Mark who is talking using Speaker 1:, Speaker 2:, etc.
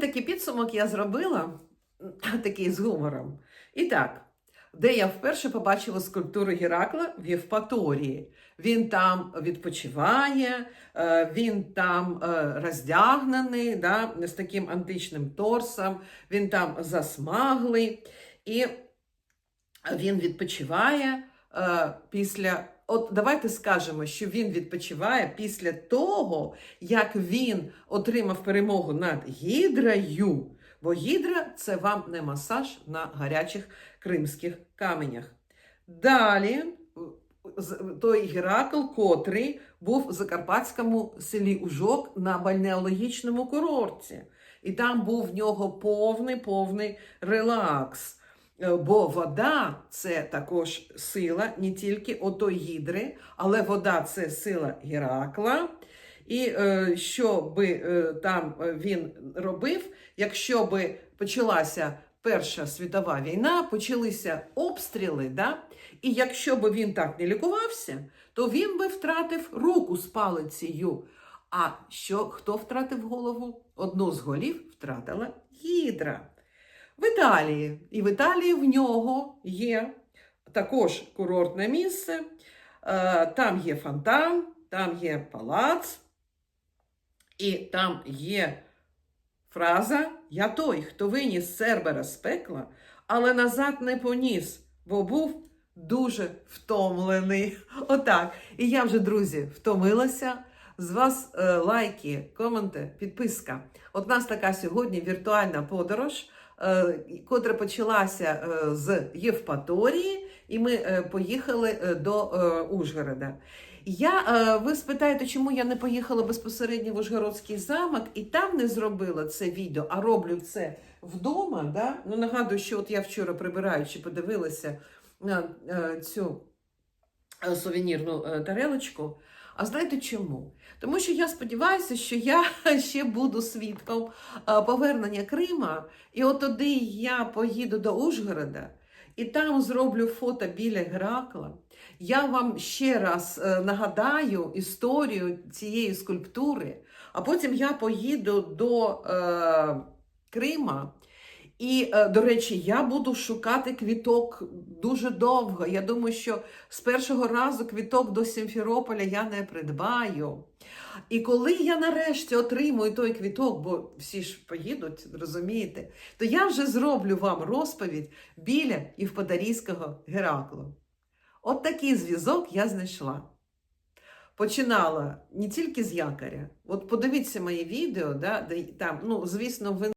Speaker 1: Такий підсумок я зробила, такий з гумором. І так, де я вперше побачила скульптуру Геракла в Євпаторії. Він там відпочиває, е, він там е, роздягнений, да, з таким античним торсом, він там засмаглий, і він відпочиває е, після. От давайте скажемо, що він відпочиває після того, як він отримав перемогу над гідрою. Бо гідра це вам не масаж на гарячих кримських каменях. Далі той Геракл, котрий був в закарпатському селі Ужок на бальнеологічному курорті. І там був в нього повний повний релакс. Е, Бо вода це також сила не тільки отої гідри, але вода це сила Геракла. І е, що би е, там він робив, якщо би почалася Перша світова війна, почалися обстріли, да? і якщо би він так не лікувався, то він би втратив руку з палицею. А що хто втратив голову? Одну з голів втратила гідра. В Італії. І в Італії в нього є також курортне місце. Е, Там є фонтан, там є палац, і там є фраза Я той, хто виніс Цербера з пекла, але назад не поніс, бо був дуже втомлений. Отак. І я вже, друзі, втомилася. З вас е, лайки, коменти, підписка. От нас така сьогодні віртуальна подорож, котра почалася е, з Євпаторії, і ми е, поїхали е, до е, Ужгорода. Я, е, ви спитаєте, чому я не поїхала безпосередньо в Ужгородський замок і там не зробила це відео, а роблю це вдома. Да? Ну, нагадую, що от я вчора прибираючи, подивилася на е, цю е, сувенірну е, тарелочку. А знаєте чому? Тому що я сподіваюся, що я ще буду свідком е, повернення Крима, і от тоді я поїду до Ужгорода і там зроблю фото біля Геракла. Я вам ще раз е, нагадаю історію цієї скульптури, а потім я поїду до е, Крима. І, е, до речі, я буду шукати квіток дуже довго. Я думаю, що з першого разу квіток до Сімферополя я не придбаю. І коли я нарешті отримую той квіток, бо всі ж поїдуть, розумієте, то я вже зроблю вам розповідь біля Євподарійського Геракла. От такий зв'язок я знайшла. Починала не тільки з якоря. От подивіться моє відео, да, де там, ну, звісно, ви